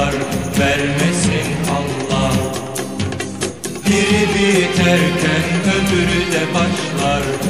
yar vermesin Allah. Biri biterken öbürü de başlar.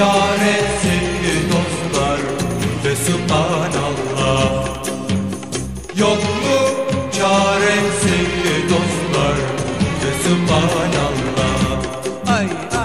çaresizli dostlar. Ve subhanallah. Yok mu çaresizli dostlar? Ve subhanallah. Ay ay.